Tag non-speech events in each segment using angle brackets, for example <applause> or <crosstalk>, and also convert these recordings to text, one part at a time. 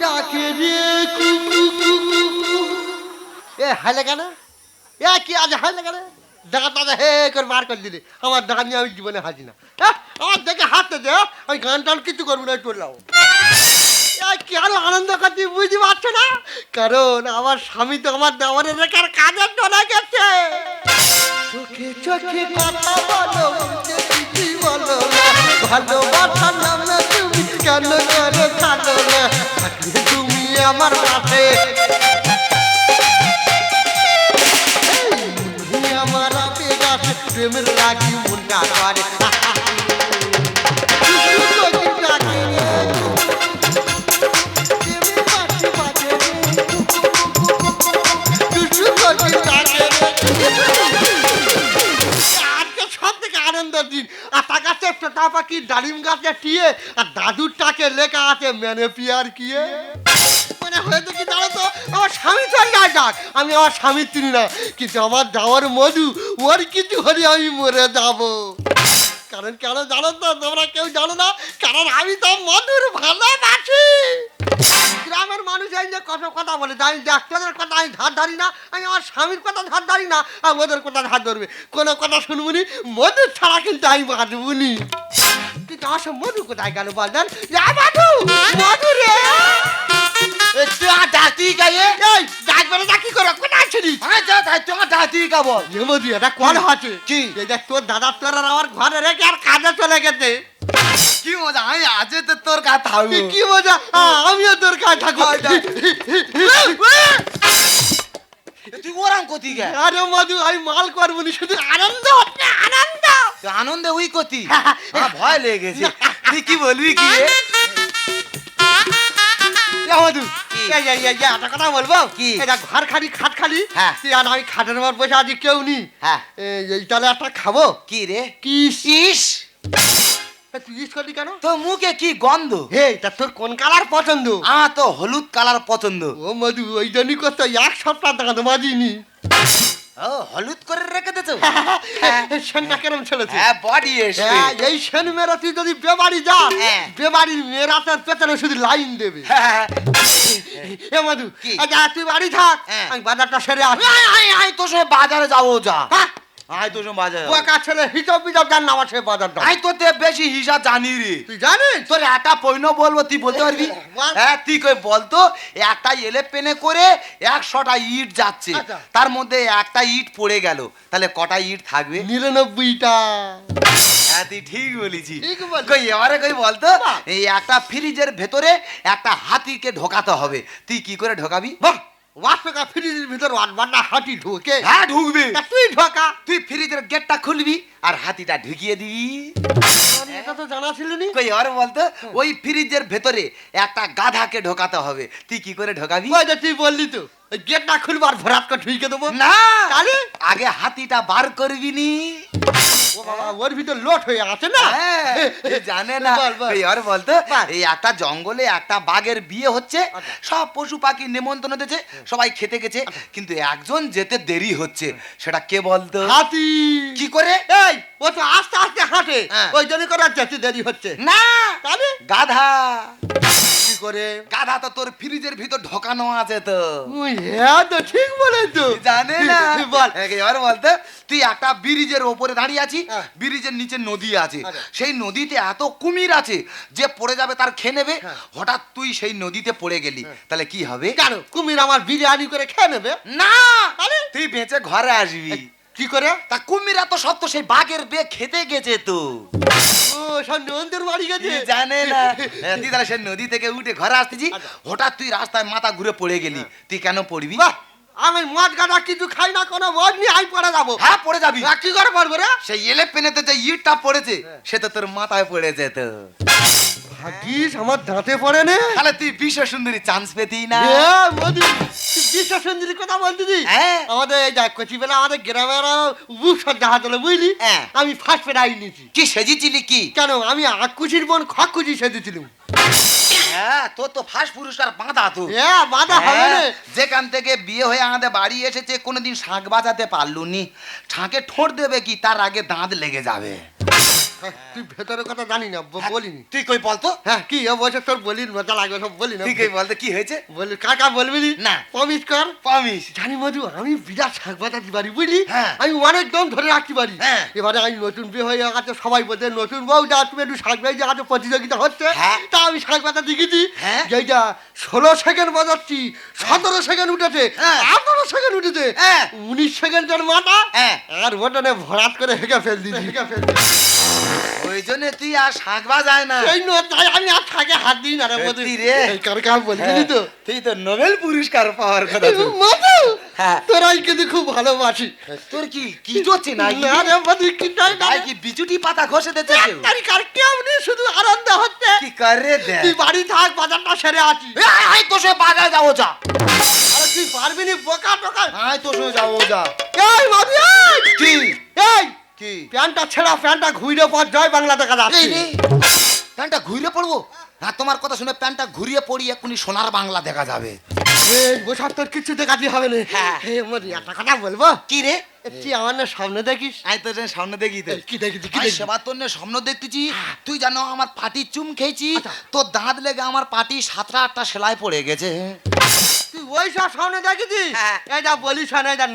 ডাকে রে। এ কেন এ, কি আজ কেন দাদা হে বার আমার নিয়ে আমি জীবনে না। আমার দেখে দে আমি গান টান কিছু করব না চললাম কি আর আনন্দ করতে বুঝতে পারছ না? কারণ আমার স্বামী তো আমার দেওয়ারের রেখার কাজের ডোনা গেছে। চোখে চোখে কথা বলো বলো না। মনটা করে আনন্দের দিন আর তা টোটা পাখি ডালিম গাছে টিয়ে, আর দাদুর টাকে লেখা আছে মেনে পিয়ার কিয়ে। আমার স্বামী চল যায় ডাক। আমি আমার স্বামীর চিনি না। কিন্তু আমার যাওয়ার মধু, ওর কিছু হলে আমি মরে যাব। কারণ কেন জানো তো? তোমরা কেউ জানো না? কারণ আমি তো মধুর ভালোবাসি। গ্রামের মানুষ এই যে কত কথা বলে আমি ডাক্তারের কথা আমি ধার ধারি না, আমি আমার স্বামীর কথা ধার ধারি না আর মধুর কথা ধার ধরবে। কোনো কথা শুনবুনি মধুর ছাড়া কিন্তু আমি বাঁচবুনি কিন্তু আমার মধু কোথায় গেল বললেন মধু মধু রে! তোমার ডাকি গায়ে এই ডাকবে না কি করে? কোথায় আছিস আমি যা তাই তোমার ডাকি গাবো এ এটা কল আছে কি? এই তোর দাদা তোর আর আমার ঘরে রেখে আর কাজে চলে গেছে। কি মজা আমি আজ তো তোর কাছে থাকব কি মজা? আমিও তোর কাজ থাকব তুই ওরাম কোথি গে? আরে মধু আমি মাল করব না শুধু আনন্দ আনন্দ। আনন্দে উই কোথি ভয় লেগে গেছে। তুই কি বলবি কি একটা কথা বলব? কি? এটা ঘর খালি খাট খালি। হ্যাঁ। আর আমি খাটের উপর বসে কেউ নি হ্যাঁ। এই তাহলে একটা খাব? কি রে? ইস তুই করলি কেন? তো মুখে কি গন্ধ? হে তা তোর কোন কালার পছন্দ? আমার তো হলুদ কালার পছন্দ। ও মধু ওই জন্যই করতে এক সপ্তাহ দাঁত মাজিনি ও হলুদ করে রেখে দিয়েছ? সেনটা কেরম ছেলেছে হ্যাঁ বডি এসে হ্যাঁ, এই সেন মেয়েরা তুই যদি বেবাড়ি যা হ্যাঁ। বেবাড়ির মেয়েরা তার পেছনে শুধু লাইন দেবে। এ মধু কি? আচ্ছা তুই বাড়ি থাক হ্যাঁ। আমি বাজারটা সেরে আসি। তোর সঙ্গে বাজারে যাব যা। বাজারে। বোকা ছেলে? হিসাব বিজাব জান না আমার সে বাজারটা আই তোর থেকে বেশি হিসাব জানি রে। তুই জানিস? তোর একটা পৈন বলব তুই বলতে পারবি? <laughs> হ্যাঁ তুই কই বলতো একটা এলে পেনে করে একশোটা ইট যাচ্ছে। আচ্ছা। তার মধ্যে একটা ইট পড়ে গেল। তাহলে কটা ইট থাকবে? নিরানব্বইটা। হ্যাঁ তুই ঠিক বলেছি। ঠিক বলেছি। কই এবারে কই বলতো এই একটা ফ্রিজের ভেতরে একটা হাতিকে ঢোকাতে হবে। তুই কি করে ঢোকাবি? বাহ! ওয়াশ টাকা ফ্রিজের ভিতর বান্না হাঁটি ঢোকে হ্যাঁ ঢুকবে তুই ঢোকা তুই ফ্রিজের গেটটা খুলবি আর হাতিটা ঢুকিয়ে দিবি এটা তো জানা ছিল নি কই আর বলতো ওই ফ্রিজের ভেতরে একটা গাধাকে ঢোকাতে হবে তুই কি করে ঢোকাবি ওই তুই বললি তো গেটটা খুলবার ভরাট করে ঢুকে দেবো না তাহলে? আগে হাতিটা বার করবি নি ও বাবা ওর ভিতর লোট হয়ে আছে না? হ্যাঁ, জানে না। আর বলতো এই একটা জঙ্গলে একটা বাঘের বিয়ে হচ্ছে। আচ্ছা। সব পশু পাখি নেমন্তন্ন দিয়েছে সবাই খেতে গেছে কিন্তু একজন যেতে দেরি হচ্ছে। সেটা কে বলতো? হাতি। কি করে? এই ও তো আস্তে আস্তে হাঁটে। হ্যাঁ। ওই জন্য করে যেতে দেরি হচ্ছে। না। তাহলে? গাধা। কি করে? গাধা তো তোর ফ্রিজের ভিতর ঢোকানো আছে তো। হ্যাঁ তো ঠিক বলে তো জানে না। বল। এবার বলতে? তুই একটা ব্রিজের ওপরে দাঁড়িয়ে আছি হ্যাঁ। ব্রিজের নিচে নদী আছে। আচ্ছা। সেই নদীতে এত কুমির আছে যে পড়ে যাবে তার খেয়ে নেবে। হ্যাঁ। হঠাৎ তুই সেই নদীতে পড়ে গেলি। তাহলে কি হবে? কেন? কুমির আমার বিরিয়ানি করে খেয়ে নেবে? না! তুই বেঁচে ঘরে আসবি। কি করে? তা কুমিরা তো সত্য সেই বাঘের বে খেতে গেছে তো। ও সব নন্দের বাড়ি গেছে। জানে না। হ্যাঁ, তুই তাহলে সেই নদী থেকে উঠে ঘরে আসতেছি। আচ্ছা। হঠাৎ তুই রাস্তায় মাথা ঘুরে পড়ে গেলি। তুই কেন পড়বি? আমি মদ গাঁদা কিছু খাই না কোনো মদ নিয়ে আই পড়ে যাব। হ্যাঁ পড়ে যাবি। কি করে পড়ব রে? সেই এলে পেনেতে যে ইটটা পড়েছে সেটা তো তোর মাথায় পড়ে যেত ভাগিস আমার দাঁতে পড়ে নে তাহলে তুই বিশ্ব সুন্দরী চান্স পেতি না মোদি, সুন্দরীর কথা বলতেছি হ্যাঁ। আমাদের এই দেখ কচি বেলা আমাদের গ্রামের বুক সজ্জা হাতলে বুঝলি? হ্যাঁ। আমি ফার্স্ট প্রাইজ নিয়েছি। কি সেজিছিলি কি? কেন? আমি আকুচির বোন খকুচি সেজেছিলাম। হ্যাঁ তোর তো ফার্স্ট পুরস্কার বাঁধা তো। এ বাধা হবে হ্যাঁ, যেখান থেকে বিয়ে হয়ে আমাদের বাড়ি এসেছে কোনোদিন শাঁখ বাজাতে পারলুনি। শাঁখে ঠোঁট দেবে কি তার আগে দাঁত লেগে যাবে। হ্যাঁ, <laughs> তুই ভেতরের কথা জানি না বলিনি তুই কই বলতো হ্যাঁ কি এ বছর তোর বলি মজা লাগবে সব বলি না তুই কই বলতো কি হয়েছে বলি কাকা বলবি না। প্রমিস কর পামিস জানি মধু আমি বিরাট শাক বাতাতে পারি বুঝলি হ্যাঁ। আমি অনেক দম ধরে রাখতে পারি হ্যাঁ। এবারে আমি নতুন বিয়ে হয়ে গেছে সবাই বলছে নতুন বউ যা তুমি একটু শাক বাজি আছে প্রতিযোগিতা হচ্ছে হ্যাঁ। তা আমি শাক পাতা দিকেছি হ্যাঁ। যেটা ষোলো সেকেন্ড বাজাচ্ছি সতেরো সেকেন্ড উঠেছে হ্যাঁ। আঠারো সেকেন্ড উঠেছে হ্যাঁ। উনিশ সেকেন্ডের মাথা হ্যাঁ। আর ওটানে ভরাট করে হেঁকে ফেল দিদি হেঁকে ফেল দিদি। ওই জন্য তুই আর শাঁকবা যায় না। এই নো তাই আমি আর থাকে হাত দিই না রে মধু। রে। কার কাম বলবি তো। হ্যাঁ, তুই তো নোবেল পুরস্কার পাওয়ার কথা তো। মধু হ্যাঁ। তোরাই কিন্তু খুব ভালোবাসি। তোর কি কি চলছে না না রে মধু কি তাই না কি বিচুটি পাতা ঘষে দিতে কেউ? তারি কার কেমনি শুধু আনন্দ হচ্ছে। কি করে দে তুই বাড়ি থাক বাজারটা সেরে আছি আই তো সে বাজার যাও যা। আরে তুই পারবি নি বোকা টোকা? আই তো সে যাও যা। এই মধু এই! কি? এই! কি? প্যান্টটা ছেঁড়া প্যান্টটা ঘুরে পর জয় বাংলা দেখা এই যাচ্ছে রে প্যান্টটা ঘুরিয়ে পড়ব? হ্যাঁ তোমার কথা শুনে প্যান্টটা ঘুরিয়ে পড়ি এক্ষুনি সোনার বাংলা দেখা যাবে। বসার তোর কিছু দেখাতে হবে না। হ্যাঁ। একটা কথা বলব। কি রে? তুই আমার না সামনে দেখিস। সামনে দেখি তো। কি দেখিস কি সেবার তোর নে স্বপ্ন দেখতেছি। তুই জানো আমার পাটি চুম খেয়েছি। আচ্ছা। তোর দাঁত লেগে আমার পাটি সাতটা আটটা সেলাই পড়ে গেছে। ওই সব সামনে দেখিস হ্যাঁ।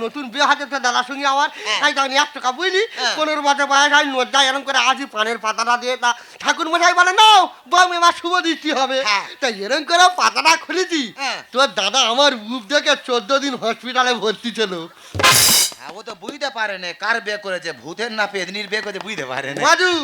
নতুন বিয়ে হাতে তো দাদার সঙ্গে আমার হ্যাঁ। এই তখন এক টাকা বুঝলি হ্যাঁ। পনেরো বছর বয়স আমি নজ্জা এরকম করে আসি পানের পাতাটা দিয়ে তা ঠাকুর মশাই বলে নাও বউ এবার শুভ দৃষ্টি হবে হ্যাঁ। তাই এরকম করে পাতাটা খুলেছি হ্যাঁ। তোর দাদা আমার মুখ দেখে চোদ্দ দিন হসপিটালে ভর্তি ছিল হ্যাঁ, ও তো বুঝতে পারে না কার বিয়ে করেছে ভূতের না পেদনির বিয়ে করেছে বুঝতে পারে না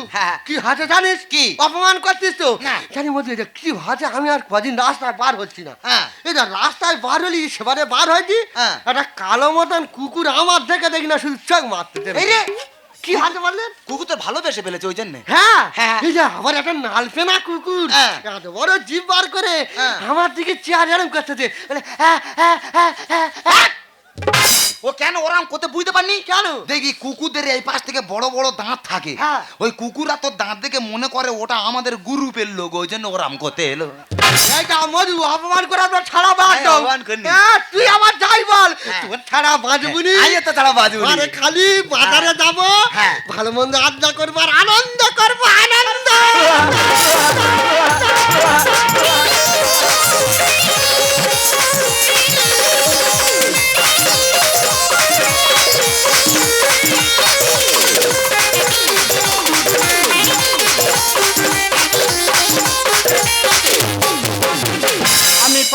হ্যাঁ। কি হাতে জানিস কি? অপমান করছিস তো জানি এটা কি ভাজে আমি আর কদিন রাস্তায় বার হচ্ছি না হ্যাঁ। এটা রাস্তায় বার হলি সেবারে বার হয়েছি হ্যাঁ। একটা কালো মতন কুকুর আমার দেখে দেখি না শুধু চোখ মারতে কি হাতে বললেন কুকুর তো ভালোবেসে ফেলেছে ওই জন্য হ্যাঁ হ্যাঁ। এই যে আমার একটা নালপে না কুকুর হ্যাঁ। এত বড় জিভ বার করে হ্যাঁ। আমার দিকে চেয়ার এরম করতেছে হ্যাঁ, হ্যাঁ, হ্যাঁ, হ্যাঁ, হ্যাঁ। ও কেন ওরাম করতে বুঝতে পারনি কেন? দেখি কুকুরদের এই পাশ থেকে বড় বড় দাঁত থাকে হ্যাঁ। ওই কুকুররা তোর দাঁত দেখে মনে করে ওটা আমাদের গ্রুপের লোক ওই জন্য ওরাম করতে এলো এইটা মধু অপমান করে আপনার ছাড়া বাদ দাও করিনি। হ্যাঁ, তুই আমার যাই বল। হ্যাঁ। তোর ছাড়া আইয়ে তো তারা বাজু আরে খালি বাজারে যাব। হ্যাঁ। ভালো মন্দ আড্ডা করব আর আনন্দ করব আনন্দ। <laughs>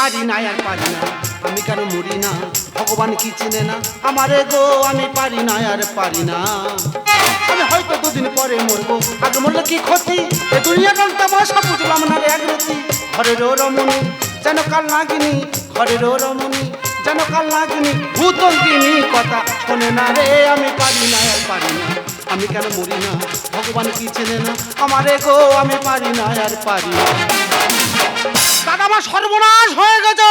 পারি না, আর পারি না। আমি কেন মরি না? ভগবান কি চিনে না? আমারে গো, আমি পারি না, আর পারি না। আমি হয়তো দুদিন পরে মরবো। আগে মরলে কি ক্ষতি? এ দুনিয়াটার তামাশা বুঝলাম না রে একরতি। ঘরের রমণী, যেন কাল নাগিনি, ঘরের রমণী, যেন কাল নাগিনি ভূতঙ্গিনী কথা শোনে না রে, আমি পারি না, আর পারি না। আমি কেন মরি না? ভগবান কি চেনে না? আমারে গো, আমি পারি না, আর পারি না। দাদা আমার সর্বনাশ হয়ে গেছে।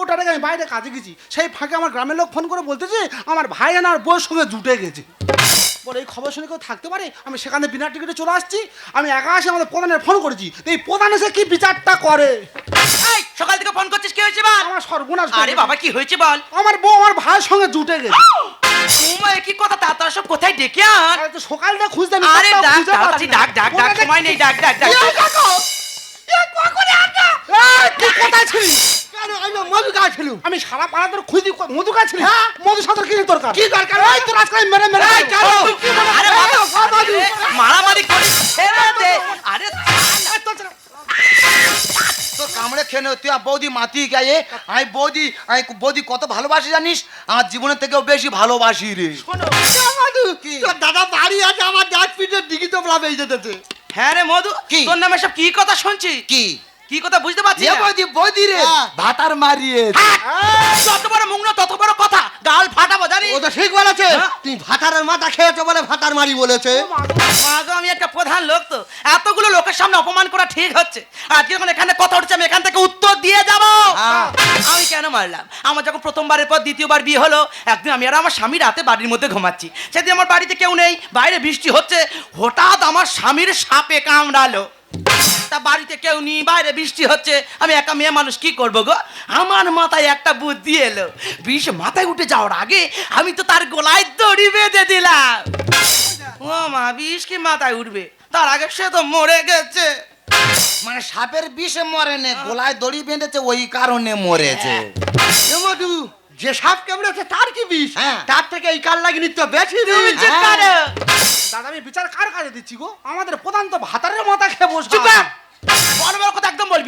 ওটা রেখে আমি বাইরে কাজে গেছি। সেই ফাঁকে আমার গ্রামের লোক ফোন করে বলতেছে আমার ভাই আর বউয়ের সঙ্গে জুটে গেছে। বলে এই খবর শুনে কেউ থাকতে পারে? আমি সেখানে বিনা টিকিটে চলে আসছি। আমি একা আসে আমাদের প্রধানের ফোন করেছি। এই প্রধান এসে কি বিচারটা করে? সকাল থেকে ফোন করছিস কি হয়েছে বল? আমার সর্বনাশ আরে বাবা কি হয়েছে বল? আমার বউ আমার ভাইয়ের সঙ্গে জুটে গেছে। উমা কি কথা? তা তারা সব কোথায়? ডেকে আন। আরে তো সকালটা খুঁজতে আরে ডাক। ডাক ডাক ডাক সময় নেই। ডাক ডাক ডাক। কোথায় ছিলিস কেন আমি তো মধু গাছিলুম আমি সারা পাড়া তোর খুঁজি মধু খাচ্ছিলি হ্যাঁ মধু সাথে কি দরকার কি দরকার? এই তোর আজকে মেরে মেরে এই, কেন? দেবো। তুই কি আরে করছিস? বাবা, এই, আরে, মারামারি করিস আরে এই, তোর ছেলে- তোর কামড়ে খেয়ে নে, তুই আর বৌদি মাতি গায়ে আমি বৌদি আমি বৌদি কত ভালোবাসি জানিস আমার জীবনের থেকেও বেশি ভালোবাসি রে দাদা বাড়ি আছে আমার ডাক পিঠের দিকে তো যেতেছে হ্যাঁ রে মধু কি? তোর নামে সব কি কথা শুনছি কি কি কথা বুঝতে পারছি এ বৌদি বৌদি রে হ্যাঁ। ভাতার মারিয়ে যত বড় মুখ না তত বড় কথা। গাল ফাটাবো জানি ও তো ঠিক বলেছে। তুমি তুই ভাতারের মাথা খেয়েছো বলে ভাতার মারি বলেছে। মা গো, আমি একটা প্রধান লোক তো। এতগুলো লোকের সামনে অপমান করা ঠিক হচ্ছে। আজকে যখন এখানে কথা উঠছে আমি এখান থেকে উত্তর দিয়ে যাব। হ্যাঁ। আমি কেন মারলাম? আমার যখন প্রথমবারের পর দ্বিতীয়বার বিয়ে হলো একদিন আমি আর আমার স্বামী রাতে বাড়ির মধ্যে ঘুমাচ্ছি। সেদিন আমার বাড়িতে কেউ নেই বাইরে বৃষ্টি হচ্ছে। হঠাৎ আমার স্বামীর সাপে কামড়ালো। তা বাড়িতে কেউ নেই বাইরে বৃষ্টি হচ্ছে আমি একা মেয়ে মানুষ কি করব গো? আমার মাথায় একটা বুদ্ধি এলো। বিষ মাথায় উঠে যাওয়ার আগে আমি তো তার গলায় দড়ি বেঁধে দিলাম। ও মা বিষ কি মাথায় উঠবে? তার আগে সে তো মরে গেছে। মানে সাপের বিষে মরে নে গলায় দড়ি বেঁধেছে ওই কারণে মরেছে। মধু যে সাপ কামড়েছে তার কি বিষ? হ্যাঁ। তার থেকে এই কাল লাগিনি তো বেশি হ্যাঁ। দাদা আমি বিচার কার কাছে দিচ্ছি গো? আমাদের প্রধান তো ভাতারের মাথা খেয়ে বসে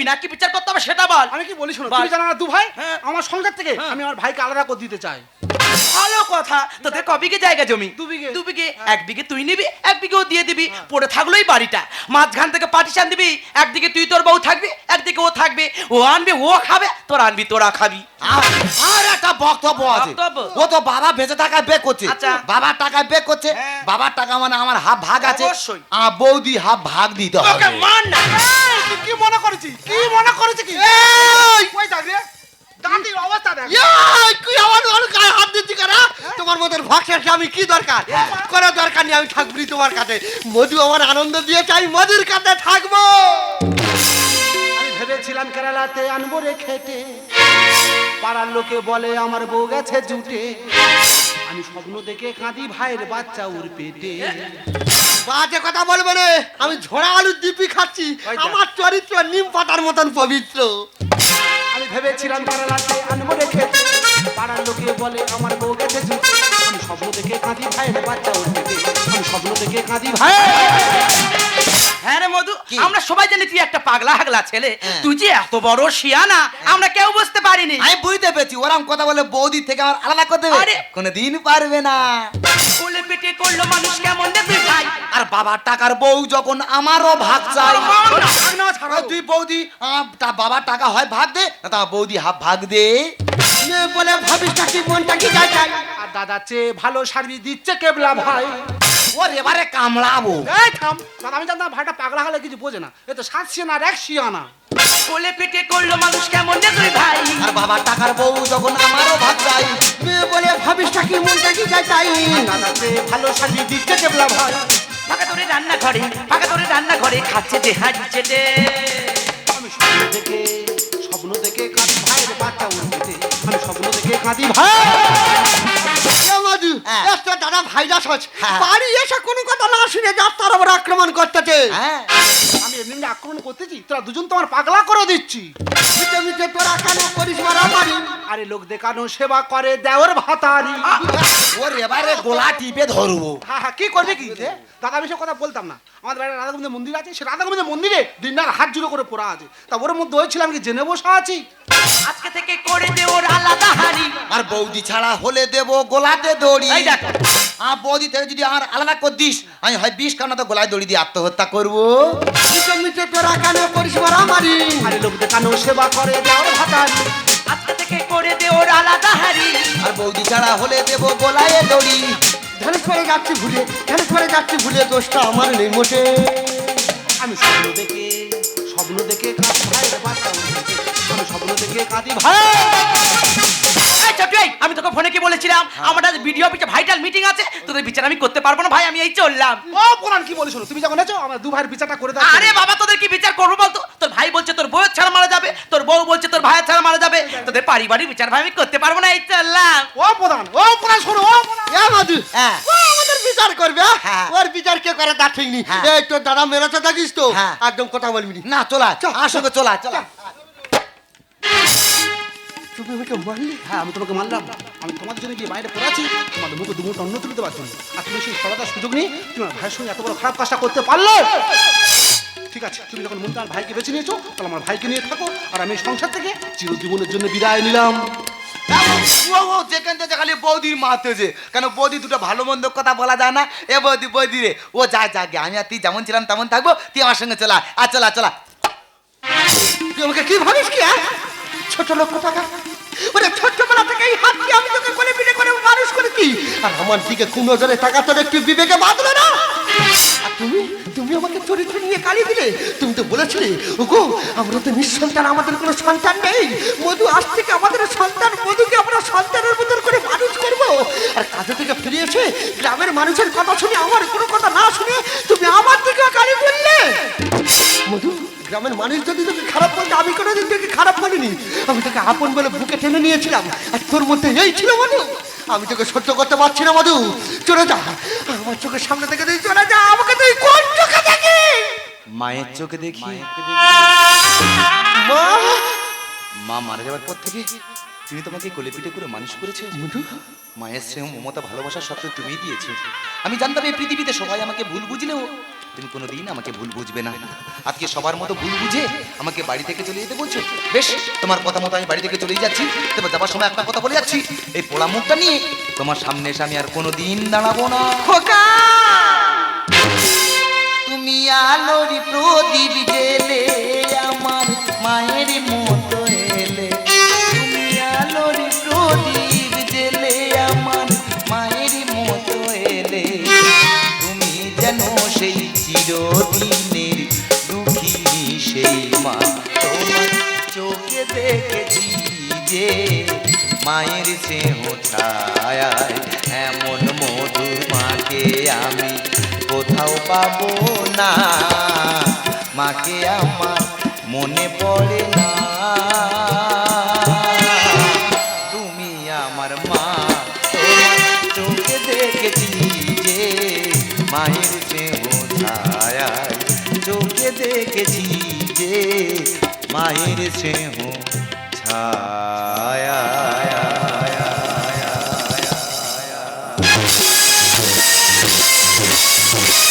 বলবি না কি বিচার করতে হবে সেটা বল। আমি কি বলি শোনো তুমি জানো না দু ভাই হ্যাঁ। আমার সংসার থেকে হ্যাঁ। আমি আমার ভাইকে আলাদা করে দিতে চাই। ভালো কথা। তোদের ক বিঘে জায়গা জমি? দু বিঘে। দু বিঘে। এক বিঘে তুই নিবি এক বিঘে ও দিয়ে দিবি। পড়ে থাকল এই বাড়িটা। মাঝখান থেকে পার্টিশন দিবি। একদিকে তুই তোর বউ থাকবি একদিকে ও থাকবে। ও আনবে ও খাবে তোর আনবি তোরা খাবি। আর- একটা বক্তব্য আছে। ও তো বাবা বেঁচে টাকায় বেক করছে। আচ্ছা। বাবার টাকায় বেক করছে। হ্যাঁ। বাবার টাকা মানে আমার হাফ ভাগ আছে। অবশ্যই। আমার বৌদি হাফ ভাগ দিতে হবে। মান না। কি মনে করেছিস কি মনে করেছিস কি? দাঁতির অবস্থা দেখ। এই, তুই আমার ওর গায়ে হাত দিচ্ছি কেন? তোমার মতন ভক্সের আমি কি দরকার? কোনো দরকার নেই আমি থাকবি তোমার কাছে। মধু আমার আনন্দ দিয়ে চাই মধুর কাছে থাকব। আমি ভেবেছিলাম কেরালাতে আনব রে খেটে। পাড়ার লোকে বলে আমার বউ গেছে জুটে। আমি স্বপ্ন দেখে কাঁদি ভাইয়ের বাচ্চা উর পেটে। বাজে কথা বলবে রে আমি ঝোড়া আলু দিপি খাচ্ছি। আমার চরিত্র নিম পাতার মতন পবিত্র। আমি ভেবেছিলাম তারা আনব আনমনে খেতে। পাড়ার লোকে বলে আমার বউ গেছে স্বপ্ন দেখে কাঁদি ভাইয়ের বাচ্চা উর আমি স্বপ্ন দেখে কাঁদি ভাই। হ্যাঁ রে মধু আমরা সবাই জানি তুই একটা পাগলা হাগলা ছেলে। হ্যাঁ। তুই যে এত বড় শিয়ানা আমরা কেউ বুঝতে পারিনি। আমি বুঝতে পেরেছি ওরম কথা বলে বৌদি থেকে আমার আলাদা করে দেবে আরে! কোনোদিন পারবে না। কোলে পেটে করল মানুষ কেমন দেখবি ভাই? আর বাবার টাকার বউ যখন আমারও ভাগ চাই। তুই বৌদি বাবার টাকা হয় ভাগ দে না তা বৌদি হাফ ভাগ দে। বলে ভাবিসটা কি মনটা কি আর দাদা চেয়ে ভালো সার্ভিস দিচ্ছে কেবলা ভাই। ওর এবারে কামড়াবো এই থাম। দাদা আমি জানতাম ভাইটা পাগলা হলে কিছু বোঝে না। এ তো সাত শিয়ানা আর এক শিয়ানা কোলে পেটে করল মানুষ কেমন দেখবি ভাই। আর বাবার টাকার বউ যখন আমারও ভাগ চাই মেয়ে বলে ভাবিসটা কি মনটা কি যাই যাই দাদা চেয়ে ভালো সার্ভিস দিচ্ছে কেবলা ভাই। ফাঁকা তোরে রান্না ঘরে ফাঁকা তোরে রান্না ঘরে খাচ্ছে যে হাঁড়ি চেটে। আমি স্বপ্ন দেখে স্বপ্ন দেখে কাঁদি ভাইয়ের বাচ্চা উঠতে। আমি স্বপ্ন দেখে কাঁদি ভাই। দাদা ভাইরাস হচ্ছে হ্যাঁ। বাড়ি এসে কোনো কথা না শুনে যার তার উপর আক্রমণ করতেছে। হ্যাঁ। আমি এমনি এমনি আক্রমণ করতেছি তোরা দুজন তোমার পাগলা করে দিচ্ছি। মিটে তোরা কেন করিস মারামারি? আরে লোক দেখানো সেবা করে দেওয়ার ভাতারি। ওর এবারে গোলা টিপে ধরবো। হ্যাঁ হ্যাঁ কি করবে কি? দাদা আমি সব কথা বলতাম না। আমাদের বাড়িতে রাধা গোবিন্দের মন্দির আছে সে রাধা গোবিন্দের মন্দিরে হাত জুড়ে করে পড়া আছে। তা ওর মধ্যে ওই ছিলাম কি জেনে বসা আছি? আজকে থেকে করে দে ওর আলাদা আর বৌদি ছাড়া হলে দেব গোলাতে দড়ি। আর বৌদি থেকে যদি আমার আলাদা করে দিস আমি হয় বিষ কানা তো গোলায় দড়ি দিয়ে আত্মহত্যা করব। মিটে তোরা কেন মারামারি? আরে দেখানো সেবা করে দেওয়ার ভাতারি? আজকে থেকে করে দে ওর আলাদা হাঁড়ি আর বৌদি ছাড়া হলে দেব গোলায় দড়ি। ধ্যান করে যাচ্ছি ভুলে ধ্যান করে যাচ্ছি ভুলে দোষটা আমার নেই মোটে। আমি স্বপ্ন দেখে স্বপ্ন দেখে কাঁদি উঠতে আমি স্বপ্ন দেখে কাঁদি ভাই। এই ছোট্টু, এই, আমি তোকে ফোনে কি বলেছিলাম? আমার আজ ভিডিও অফিসে ভাইটাল মিটিং আছে তোদের বিচার আমি করতে পারব না ভাই আমি এই চললাম। ও পুরান কি বলি শোনো তুমি যখন এসো আমার দু ভাইয়ের বিচারটা করে দাও। আরে বাবা তোদের কি বিচার করব বলতো? তোর ভাই বলছে তোর বউয়ের ছাড়া মারা যাবে তোর বউ বলছে তোর ভাইয়ের ছাড়া মারা যাবে তোদের পারিবারিক বিচার ভাই আমি করতে পারব না এই চললাম। ও প্রধান ও প্রধান শোনো ও প্রধান হ্যাঁ। ও আমাদের বিচার করবে হ্যাঁ? হ্যাঁ। ওর বিচার কে করে তা ঠিক নেই। হ্যাঁ। এই তোর দাদা মেরেছে থাকিস তো? হ্যাঁ। একদম কথা বলবি নি। চলা আর সঙ্গে চলা চলা। তুমি আমাকে মারলি? হ্যাঁ আমি তোমাকে মানলাম আমি তোমাদের জন্য গিয়ে বাইরে পড়াচ্ছি তোমাদের মুখে দু মুঠ অন্ন তুলতে পারছ না আর তুমি সেই সরদার সুযোগ নিয়ে তুমি আমার ভাইয়ের সঙ্গে এত বড় খারাপ কাজটা করতে পারলে? ঠিক আছে তুমি যখন ভাইকে বেছে নিয়েছো তাহলে আমার ভাইকে নিয়ে থাকো আর আমি সংসার থেকে চিরজীবনের জন্য বিদায় নিলাম। যেখান থেকে খালি বৌদির কেন বৌদি দুটো ভালো মন্দ কথা বলা যায় না? এ বৌদি বৌদি রে ও যা যা গে আমি আর তুই যেমন ছিলাম তেমন থাকব তুই আমার সঙ্গে চলা আর চলা চলা। তুই আমাকে কি ভাবিস কি হ্যাঁ? ছোট লোক টাকা ওরে ছোট্টবেলা থেকে এই আমি তোকে কোলে পিঠে করে মানুষ আর আমার দিকে কোন নজরে একটু বিবেকে না। তুমি তুমি আমাকে নিয়ে কালি দিলে। তুমি তো বলেছিলে, ওগো, আমরা তো নিঃসন্তান, আমাদের কোনো সন্তান নেই। মধু আজ থেকে আমাদের সন্তান, মধুকে আমরা সন্তানের মতন করে মানুষ করব। আর কাজে থেকে ফিরে এসে গ্রামের মানুষের কথা শুনে, আমার কোনো কথা না শুনে তুমি আমার দিকে কালি বললে মধু গ্রামের মানুষ যদি তোকে খারাপ বলতে আমি কোনোদিন তোকে খারাপ বলিনি। আমি তোকে আপন বলে বুকে টেনে নিয়েছিলাম আর তোর মধ্যে এই ছিল মধু। আমি তোকে সহ্য করতে পারছি না মধু। চলে যা। আমার চোখের সামনে থেকে তুই চলে যা। আমাকে তুই কোন চোখে দেখি? মায়ের চোখে দেখি। মা! মা! মারা যাওয়ার পর থেকে তিনি তোমাকে কোলে পিঠে করে মানুষ করেছে। মধু? মায়ের স্নেহ মমতা ভালোবাসা সত্ত্বেও তুমি দিয়েছ। আমি জানতাম এই পৃথিবীতে সবাই আমাকে ভুল বুঝলেও তুমি কোনোদিন আমাকে ভুল বুঝবে না। আজকে সবার মতো ভুল বুঝে আমাকে বাড়ি থেকে চলে যেতে বলছো? বেশ তোমার কথা মতো আমি বাড়ি থেকে চলেই যাচ্ছি। তবে যাবার সময় একটা কথা বলে যাচ্ছি। এই পোড়া মুখটা নিয়ে তোমার সামনে এসে আমি আর কোনোদিন দাঁড়াবো না। খোকা! তুমি আলোর প্রদীপ জেলে দেখেছি যে মায়ের স্নেহ ছায় এমন মধুর মাকে আমি কোথাও পাবো না। মাকে আমার মনে পড়ে